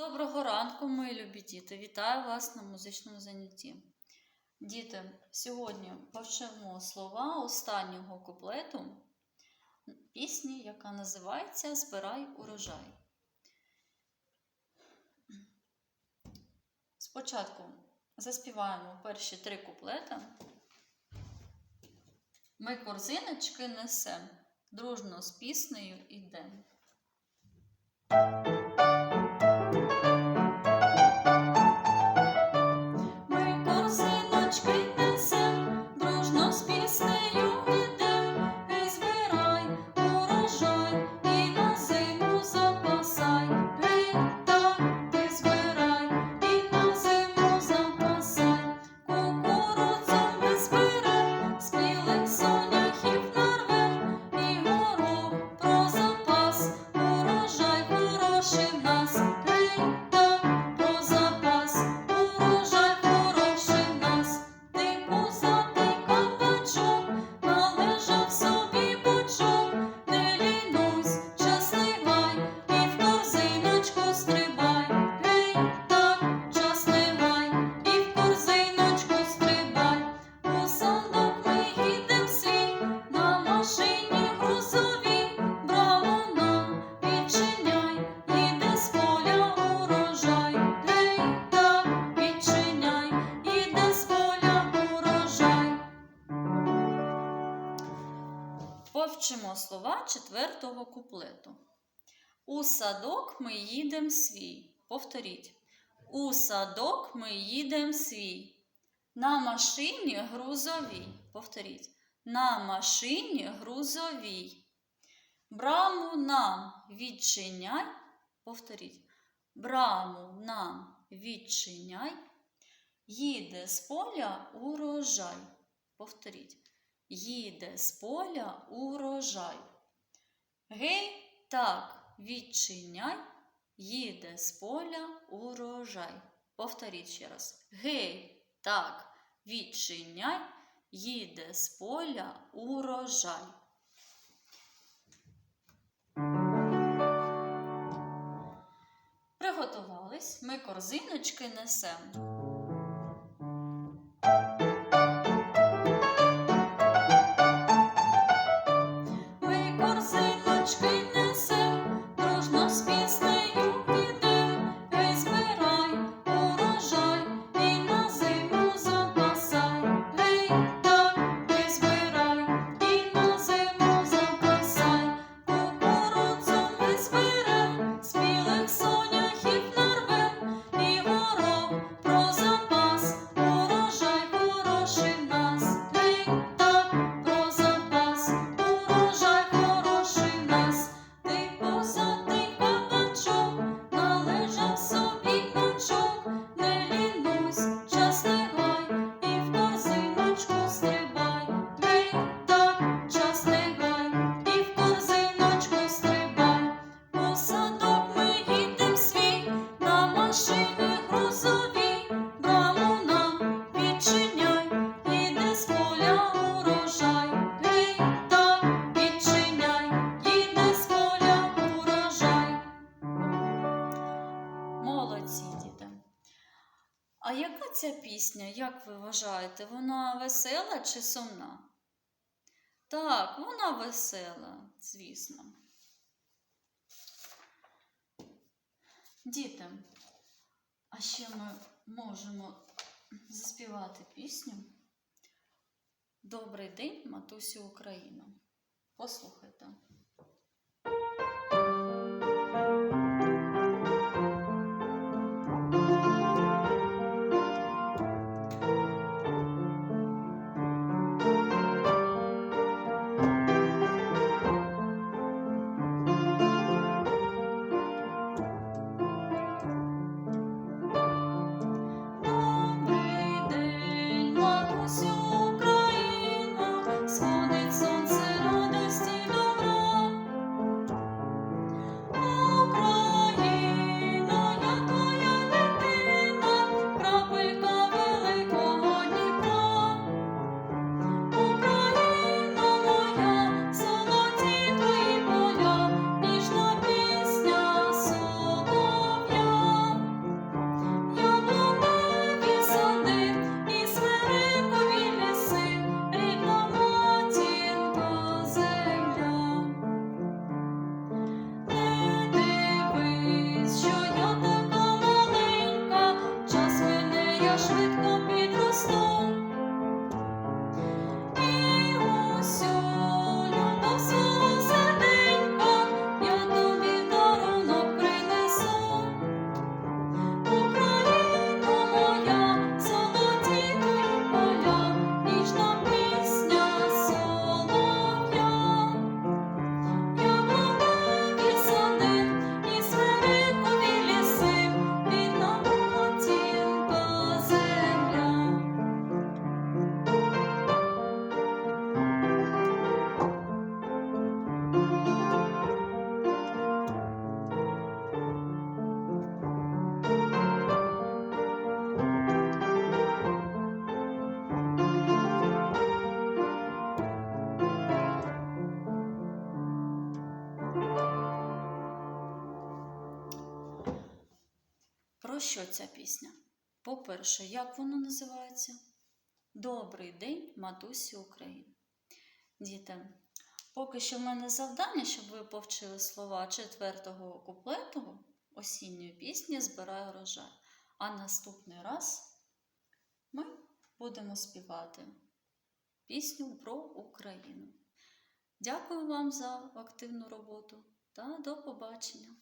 Доброго ранку, мої любі діти! Вітаю вас на музичному занятті. Діти, сьогодні повчимо слова останнього куплету пісні, яка називається Збирай урожай. Спочатку заспіваємо перші три куплети. Ми корзиночки несем, дружно з піснею ідем. Повчимо слова четвертого куплету. У садок ми їдем свій. Повторіть. У садок ми їдем свій. На машині грузовій. Повторіть. На машині грузовій. Браму нам відчиняй. Повторіть. Браму нам відчиняй. Їде з поля урожай. Повторіть. Їде з поля урожай. Гей, так, відчиняй, їде з поля урожай. Повторіть ще раз. Гей, так, відчиняй, їде з поля урожай. Приготувались, ми корзиночки несемо. А яка ця пісня, як ви вважаєте, вона весела чи сумна? Так, вона весела, звісно. Діти, а ще ми можемо заспівати пісню Добрий день, матусю Україну. Послухайте. швидко. Що ця пісня? По-перше, як вона називається? Добрий день, матусі України. Діти, поки що в мене завдання, щоб ви повчили слова четвертого куплету осінньої пісні Збираю рожай. А наступний раз ми будемо співати пісню про Україну. Дякую вам за активну роботу та до побачення!